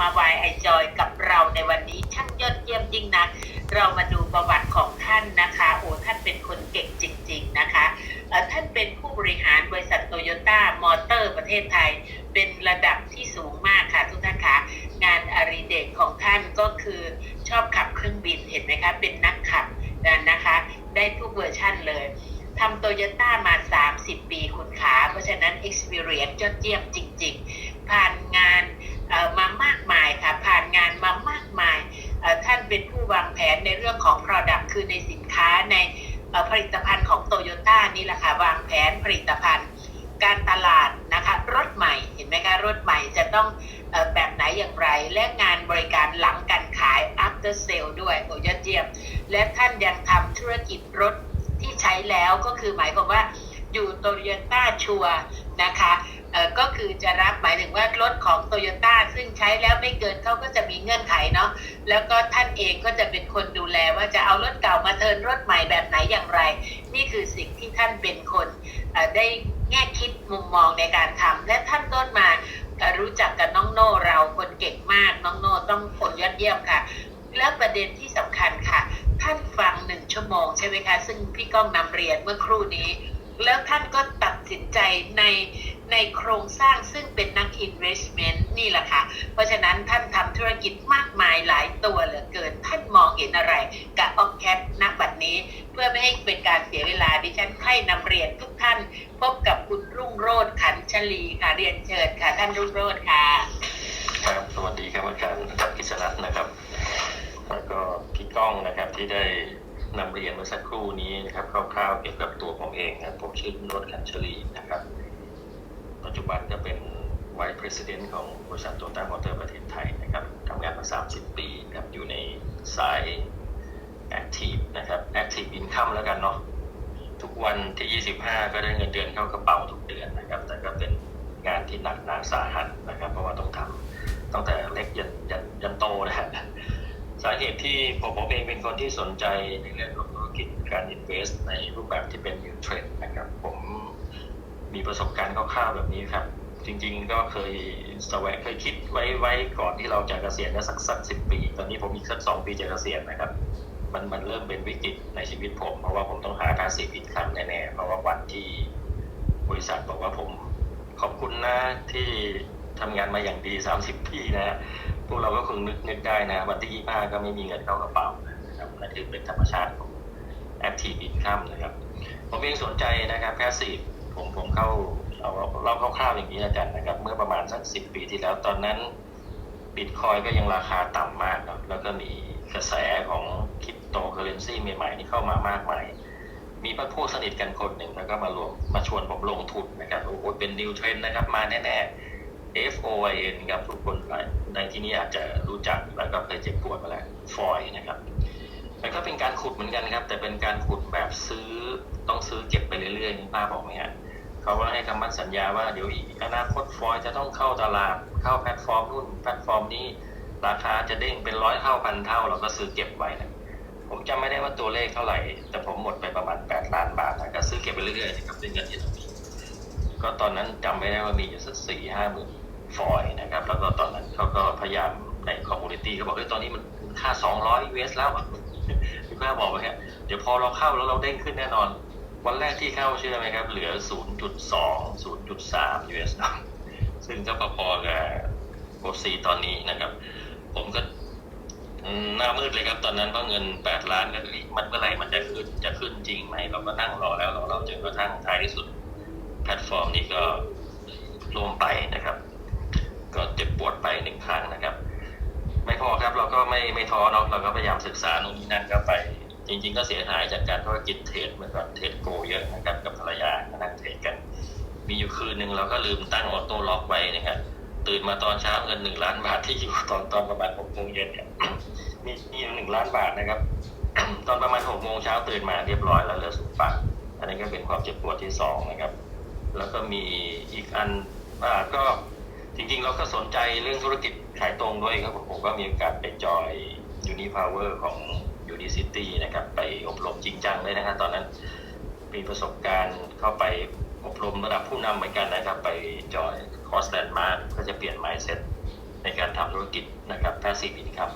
มาวายไอจอยกับเราในวันนี้ช่างยอดเยี่ยมยิ่งนักเรามาดูประวัติของท่านนะคะโอ้ท่านเป็นคนเก่งจริง ๆนะคะท่านเป็นผู้บริหารบริษัทโตโยต้ามอเตอร์ประเทศไทย เป็นระดับที่สูงมากค่ะทุกท่านคะงานอริเดกของท่านก็คือชอบขับเครื่องบินเห็นไหมคะเป็นนักขับนะคะ ได้ทุกเวอร์ชั่นเลยทำโตโยต้ามา 30 ปีคุณขา เพราะฉะนั้น experience ยอดเยี่ยมจริง ๆ ผ่านงาน มามากมายค่ะผ่านงานมามากมาย ท่านเป็นผู้วางแผนในเรื่องของ Product คือในสินค้าในผลิตภัณฑ์ของโตโยต้านี่แหละค่ะวางแผนผลิตภัณฑ์ การตลาดนะคะรถใหม่เห็นไหมคะรถใหม่จะต้องแบบไหนอย่างไร และงานบริการหลังการขาย after sale ด้วยโอ้ยอดเยี่ยม และท่านยังทำธุรกิจรถที่ใช้แล้วก็คือหมายความว่าอยู่โตโยต้าชัวนะคะ ก็คือจะรับหมายถึงว่ารถของโตโยต้าซึ่งใช้แล้วไม่เกินเขาก็จะมีเงื่อนไขเนาะแล้วก็ท่านเองก็จะเป็นคนดูแลว่าจะเอารถเก่ามาเทินรถใหม่แบบไหนอย่างไร นี่คือสิ่งที่ท่านเป็นคนได้แง่คิดมุมมองในการทำและท่านต้นมารู้จักกับน้องโน่เราคนเก่งมากน้องโน่ต้องคนยอดเยี่ยมค่ะ แล้วประเด็นที่สำคัญค่ะ ท่านฟังหนึ่งชั่วโมงใช่ไหมคะซึ่งพี่ก้องนำเรียนเมื่อครู่นี้ แล้วท่านก็ตัดสินใจใน ในโครงสร้างซึ่งเป็นนัก investment นี่แหละค่ะ เพราะฉะนั้นท่านทำธุรกิจมากมายหลายตัวเหลือเกิน ท่านมองเห็นอะไรกับออฟแคปณบัดนี้ เพื่อไม่ให้เป็นการเสียเวลาดิฉันให้นำเรียนทุกท่าน พบกับคุณรุ่งโรธขันชลีค่ะเรียนเชิญค่ะ ท่านรุ่งโรธค่ะ ครับสวัสดีครับอาจารย์อาจารกิษณัทนะครับ แล้วก็พี่ก้องนะครับที่ได้นำเรียนเมื่อสักครู่นี้นะครับคร่าวๆเกี่ยวกับตัวผมเองนะผมชื่อรุ่งโนดขันชลีนะครับ จจุบันก็เป็นไว c e ประธานของบริษัทโตต้ามอเตอร์ประเทศไทยนะครับทำงานมา 30 ปีนะครับอยู่ในสาย Active นะครับ Active Income แล้วกันเนาะทุกวันที่ 25 ก็ได้เงินเดือนเข้ากระเป๋าทุกเดือนนะครับ แต่ก็เป็นงานที่หนักหนาสาหัสนะครับ เพราะว่าต้องทำตั้งแต่เล็กยันยันยันโตนะฮะสาเหตุที่ผมผมเองเป็นคนที่สนใจในเรื่องของธุรกิจการ invest ในรูปแบบที่เป็น new trend นะครับผม มีประสบการณ์คร่าวๆแบบนี้ครับ จริง ๆ ก็เคยแสวงเคยคิดไว้ไว้ก่อนที่เราจะเกษียณนะสักสักสิบปี ตอนนี้ผมอีกสักสองปีจะเกษียณนะครับ มันมันเริ่มเป็นวิกฤตในชีวิตผม เพราะว่าผมต้องหากาสิบินคัมแน่ๆเพราะว่าวันที่บริษัทบอกว่าผมขอบคุณนะที่ทำงานมาอย่างดี 30 ปีนะ พวกเราก็คงนึกนึกได้นะ วันที่ 25 ก็ไม่มีเงินเข้ากระเป๋านะครับนั่นคือเป็นธรรมชาติของ active income นะครับ ผมเองสนใจนะครับแค่สิ ผมผมเข้าเอาเราคร่าวๆอย่างนี้แล้วกันนะครับ เมื่อประมาณสักสิบปีที่แล้วตอนนั้นบิตคอยก็ยังราคาต่ำมากเนอะแล้วก็มีกระแสของคริปโตเคอเรนซีใหม่ๆที่เข้ามามากมายมีพพวกสนิทกันคนหนึ่งแล้วก็มารวมมาชวนผมลงทุนนะครับโอ้โหเป็นนิวเทรนนะครับ มาแน่ๆ F O I N ครับทุกคนในที่นี้อาจจะรู้จักแล้วก็เคยเจ็บปวด ขุดเหมือนกันครับ แต่เป็นการขุดแบบซื้อต้องซื้อเก็บไปเรื่อยๆนี่ป้าบอกไหมฮะเขาก็ให้คำมั่นสัญญาว่าเดี๋ยวอีกอนาคตฟอยจะต้องเข้าตลาดเข้าแพลตฟอร์มนู่นแพลตฟอร์มนี้ ราคาจะเด้งเป็นร้อยเท่าพันเท่าเราก็ซื้อเก็บไว้นะผมจำไม่ได้ว่าตัวเลขเท่าไหร่ แต่ผมหมดไปประมาณแปดล้านบาทนะก็ซื้อเก็บไปเรื่อยๆนะครับด้วยเงินที่เรามีก็ตอนนั้นจำไม่ได้ว่ามีอยู่สักสี่ห้าหมื่นฟอยนะครับ แล้วก็ตอนนั้นเขาก็พยายามในคอมมูนิตี้เขาบอกเฮ้ยตอนนี้มันค่าสองร้อย US แล้ว้าบอกไว้ฮะเดี๋ยวพอเราเข้าแล้วเราเด้งขึ้นแน่นอน วันแรกที่เข้าเชื่อไหมครับ เหลือ 0.2 0.3 US ซึ่งก็พอๆกับโกซีตอนนี้นะครับ ผมก็หน้ามืดเลยครับ ตอนนั้นว่าเงิน 8 ล้านก็มันเมื่อไหร่มันจะขึ้นจะขึ้นจริงไหมเราก็นั่งรอแล้วรอเราจนกระทั่งท้ายที่สุด แพลตฟอร์มนี้ก็ล่มไปนะครับ ก็เจ็บปวดไปหนึ่งครั้งนะครับ เราก็ไม่ไม่ท้อเนาะเราก็พยายามศึกษาโน่นนี่นั่นก็ไป จริง ๆ ก็เสียหายจากการธุรกิจเทรดเมื่อก่อนเทรดโกเยอะนะครับกับภรรยาก็นั่งเทรดกัน มีอยู่คืนหนึ่งเราก็ลืมตั้งออโต้ล็อกไว้นะครับตื่นมาตอนเช้าเงินหนึ่งล้านบาทที่อยู่ตอนตอนประมาณหกโมงเย็นเนี่ยมีมีหนึ่งล้านบาทนะครับ ตอนประมาณหกโมงเช้าตื่นมาเรียบร้อยแล้วเหลือสุดบาทอันนี้ก็เป็นความเจ็บปวดที่สองนะครับ แล้วก็มีอีกอันอ่าก็ จริงๆ เราก็สนใจเรื่องธุรกิจขายตรงด้วยครับผมก็มีโอกาสไปจอยยูนิพาวเวอร์ของยูนิซิตี้นะครับไปอบรมจริงจังเลยนะครับตอนนั้นมีประสบการณ์เข้าไปอบรมระดับผู้นำเหมือนกันนะครับ ไปจอยคอสแลนด์มาร์ก็จะเปลี่ยน mindset ในการทำธุรกิจนะครับแพสซีฟอินคัม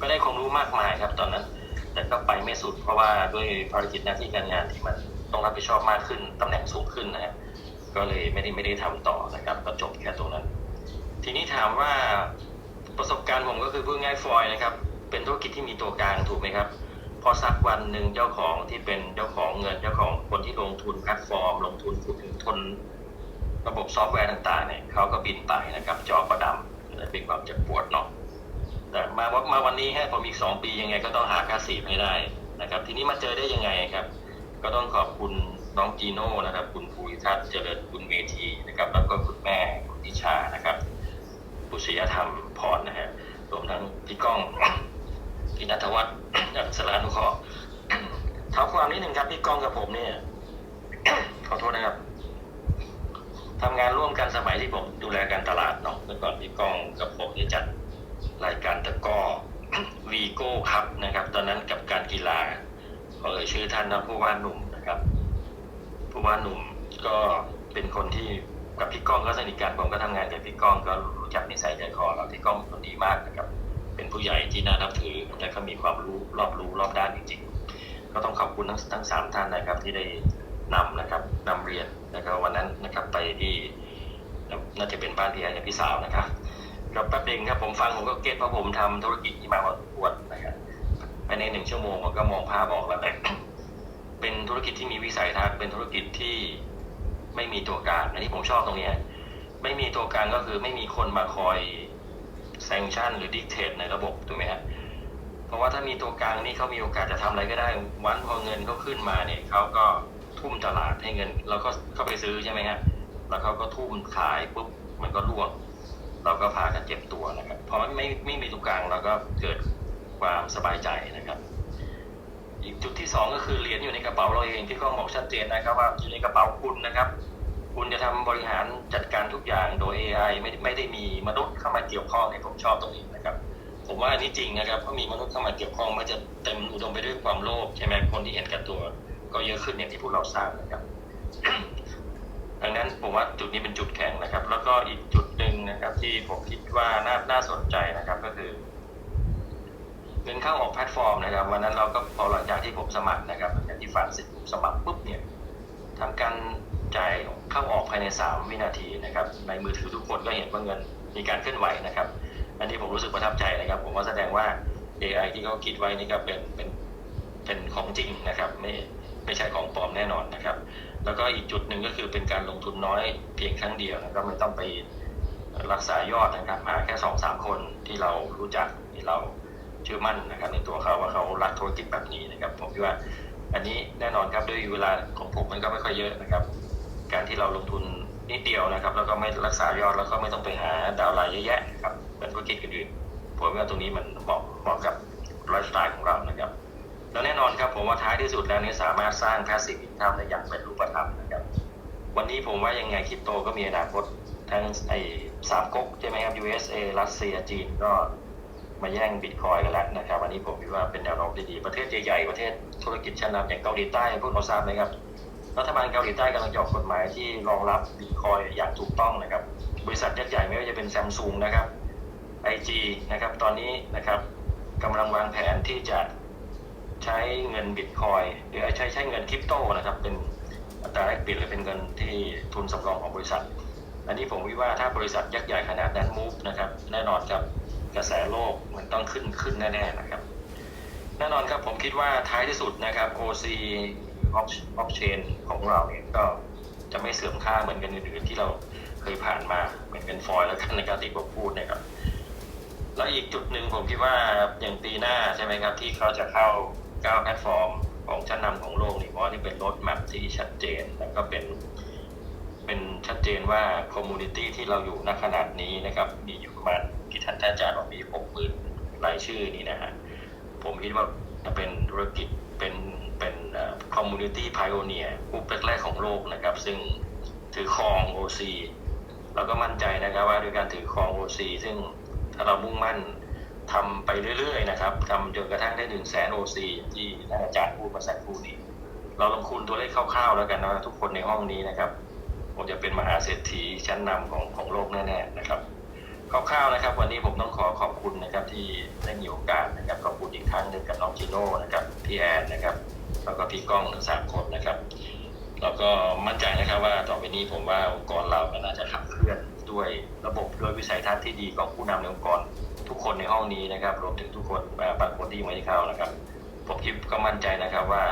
ก็ได้ความรู้มากมายครับตอนนั้น แต่ก็ไปไม่สุดเพราะว่าด้วยภารกิจหน้าที่การงานที่มันต้องรับผิดชอบมากขึ้นตำแหน่งสูงขึ้นนะฮะก็เลยไม่ได้ไม่ได้ทำต่อนะครับก็จบแค่ตรงนั้น ทีนี้ถามว่าประสบการณ์ผมก็คือพูดง่ายฟอยนะครับ เป็นธุรกิจที่มีตัวกลางถูกไหมครับ พอสักวันหนึ่งเจ้าของที่เป็นเจ้าของเงินเจ้าของคนที่ลงทุนแพลตฟอร์ม ลงทุนทุนทุนระบบซอฟต์แวร์ต่างๆเนี่ยเขาก็บินไปนะครับ จอประดำเป็นความเจ็บปวดเนาะแต่มามาวันนี้ฮะผมอีกสองปียังไงก็ต้องหาค่าสีให้ได้นะครับ ทีนี้มาเจอได้ยังไงครับ ก็ต้องขอบคุณน้องจีโน่นะครับ คุณภูริทัศน์เจริญคุณเมธีนะครับ แล้วก็คุณแม่คุณนิชานะครับ บุษยธรรมพรนะฮะรวมทั้งพี่ก้องพี่นัทวัฒน์จากสรานุเคราะห์เท้าความนิดหนึ่งครับพี่ก้องกับผมเนี่ย ขอโทษนะครับทำงานร่วมกันสมัยที่ผมดูแลการตลาดเนาะเมื่อก่อนพี่ก้องกับผมเนี่ยจัดรายการตะก้อวีโก้ครับนะครับ ตอนนั้นกับการกีฬาขอเอ่ยชื่อท่านนะผู้ว่าหนุ่มนะครับ ผู้ว่าหนุ่มก็เป็นคนที่กับพี่ก้องก็สนิทกันผมก็ทำงานกับพี่ก้องก็ จักนิสัยใจคอแล้วพี่ก้องคนดีมากนะครับ เป็นผู้ใหญ่ที่น่านับถือและก็มีความรู้รอบรู้รอบด้านจริงๆ ก็ต้องขอบคุณทั้งทั้งสามท่านนะครับที่ได้นำนะครับนำเรียนนะครับวันนั้นนะครับไปที่น่าจะเป็นบ้านพี่ไอ้พี่สาวนะครับก็แป๊บเองครับผมฟังผมก็เก็ตเพราะผมทำธุรกิจที่มาพอสมควรนะครับภายในหนึ่งชั่วโมงผมก็มองภาพออกแล้วเป็นธุรกิจที่มีวิสัยทัศน์เป็นธุรกิจที่ไม่มีตัวกางอันนี้ผมชอบตรงเนี้ย ไม่มีตัวกลางก็คือไม่มีคนมาคอยแซงชั่นหรือดิกเทตในระบบถูกไหมฮะเพราะว่าถ้ามีตัวกลางนี่เขามีโอกาสจะทำอะไรก็ได้ วันพอเงินเขาขึ้นมาเนี่ยเขาก็ทุ่มตลาดให้เงินเราก็เข้าไปซื้อใช่ไหมฮะแล้วเขาก็ทุ่มขายปุ๊บมันก็ร่วง เราก็พากันเจ็บตัวนะครับพอไม่ไม่ไม่มีตัวกลางเราก็เกิดความสบายใจนะครับ อีกจุดที่สองก็คือเหรียญอยู่ในกระเป๋าเราเองที่เขาบอกชัดเจนนะครับว่าอยู่ในกระเป๋าคุณนะครับ คุณจะทำบริหารจัดการทุกอย่างโดย AI ไม่ไม่ได้มีมนุษย์เข้ามาเกี่ยวข้องเนี่ยผมชอบตรงนี้นะครับ ผมว่าอันนี้จริงนะครับเพราะมีมนุษย์เข้ามาเกี่ยวข้องมันจะเต็มอุดมไปด้วยความโลภใช่ไหมคนที่เห็นแก่ตัว ก็เยอะขึ้นอย่างที่พวกเราทราบนะครับดังนั้นผมว่าจุดนี้เป็นจุดแข็งนะครับ แล้วก็อีกจุดหนึ่งนะครับ ที่ผมคิดว่าน่าน่าสนใจนะครับก็คือเงินเข้าออกแพลตฟอร์มนะครับ วันนั้นเราก็พอหลังจากที่ผมสมัครนะครับหลังจากที่ฟังเสร็จผมสมัครปุ๊บเนี่ยทำการ จ่ายเข้าออกภายใน 3 วินาทีนะครับในมือถือทุกคนก็เห็นว่าเงินมีการเคลื่อนไหวนะครับ อันนี้ผมรู้สึกประทับใจนะครับ ผมว่าแสดงว่า AI ที่เขาคิดไว้นี่ก็เป็นเป็นเป็นของจริงนะครับไม่ไม่ใช่ของปลอมแน่นอนนะครับ แล้วก็อีกจุดหนึ่งก็คือเป็นการลงทุนน้อยเพียงครั้งเดียวนะครับไม่ต้องไปรักษายอดนะครับหาแค่สองสามคนที่เรารู้จักที่เราเชื่อมั่นนะครับในตัวเขาว่าเขารักธุรกิจแบบนี้นะครับ ผมคิดว่าอันนี้แน่นอนครับด้วยเวลาของผมมันก็ไม่ค่อยเยอะนะครับ การที่เราลงทุนนิดเดียวนะครับ แล้วก็ไม่รักษายอดแล้วก็ไม่ต้องไปหาดาวน์ไลน์เยอะแยะครับเหมือนธุรกิจอื่นผมว่าตรงนี้มันเหมาะเหมาะกับไลฟ์สไตล์ของเรานะครับแล้วแน่นอนครับผมว่าท้ายที่สุดแล้วนี้สามารถสร้าง passive income ได้อย่างเป็นรูปธรรมนะครับ วันนี้ผมว่ายังไงคริปโตก็มีอนาคตทั้งไอ้สามก๊กใช่ไหมครับ USA รัสเซียจีนก็มาแย่งบิตคอยกันแล้วนะครับ วันนี้ผมคิดว่าเป็นแนวโน้มที่ดี ประเทศใหญ่ๆ ประเทศธุรกิจชั้นนำอย่างเกาหลีใต้พวกเราทราบไหมครับ รัฐบาลเกาหลีใต้กำลังจะออกกฎหมายที่รองรับบิตคอยอย่างถูกต้องนะครับ บริษัทยักษ์ใหญ่ไม่ว่าจะเป็นซัมซุงนะครับ IG นะครับตอนนี้นะครับกำลังวางแผนที่จะใช้เงินบิตคอยหรือใช้ใช้เงินคริปโตนะครับ เป็นอัตราแลกเปลี่ยนหรือเป็นเงินที่ทุนสำรองของบริษัท อันนี้ผมวิว่าถ้าบริษัทยักษ์ใหญ่ขนาดนั้นมูฟนะครับแน่นอนครับกระแสโลกมันต้องขึ้นขึ้นแน่ๆนะครับ แน่นอนครับผมคิดว่าท้ายที่สุดนะครับ OC Off Chain ของเราเนี่ยก็จะไม่เสื่อมค่าเหมือนกันอื่นๆที่เราเคยผ่านมาเหมือนกันฟอยแล้วกันในการที่ผมพูดนะครับแล้วอีกจุดหนึ่งผมคิดว่าอย่างปีหน้าใช่ไหมครับ ที่เขาจะเข้าก้าวแพลตฟอร์มของชั้นนำของโลกนี่เพราะนี่เป็นรถแมพที่ชัดเจนแล้วก็เป็นเป็นชัดเจนว่าคอมมูนิตี้ที่เราอยู่ณขนาดนี้นะครับ มีอยู่ประมาณกี่ท่านท่านอาจารย์บอกมีหกหมื่นรายชื่อนี่นะฮะ ผมคิดว่าจะเป็นธุรกิจเป็นเป็นคอมมูนิตี้พายโอเนียกลุ่มแรกๆของโลกนะครับ ซึ่งถือครอง OC เราก็มั่นใจนะครับว่าด้วยการถือครอง OC ซึ่งถ้าเรามุ่งมั่นทำไปเรื่อยๆนะครับทำจนกระทั่งได้หนึ่งแสน OC ที่ท่านอาจารย์พูดมาสักครู่นี้ เราลงทุนตัวเลขคร่าวๆแล้วกันนะทุกคนในห้องนี้นะครับคงจะเป็นมหาเศรษฐีชั้นนำของของโลกแน่ๆนะครับ คร่าวๆนะครับ วันนี้ผมต้องขอขอบคุณนะครับที่ได้มีโอกาสนะครับขอบคุณอีกครั้งหนึ่งกับน้องจิโน่นะครับพี่แอนนะครับแล้วก็พี่ก้องทั้งสามคนนะครับแล้วก็มั่นใจนะครับว่าต่อไปนี้ผมว่าองค์กรเราก็น่าจะขับเคลื่อนด้วยระบบด้วยวิสัยทัศน์ที่ดีของผู้นำในองค์กรทุกคนในห้องนี้นะครับ รวมถึงทุกคนบางคนที่ยังไม่ได้เข้านะครับ ผมคิดก็มั่นใจนะครับว่า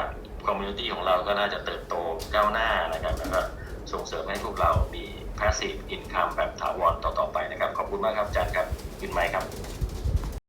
คอมมูนิตี้ของเราก็น่าจะเติบโตก้าวหน้านะครับแล้วก็ส่งเสริมให้พวกเรามี passive income แบบถาวรต่อๆไปนะครับ ขอบคุณมากครับอาจารย์ครับยินไหมครับ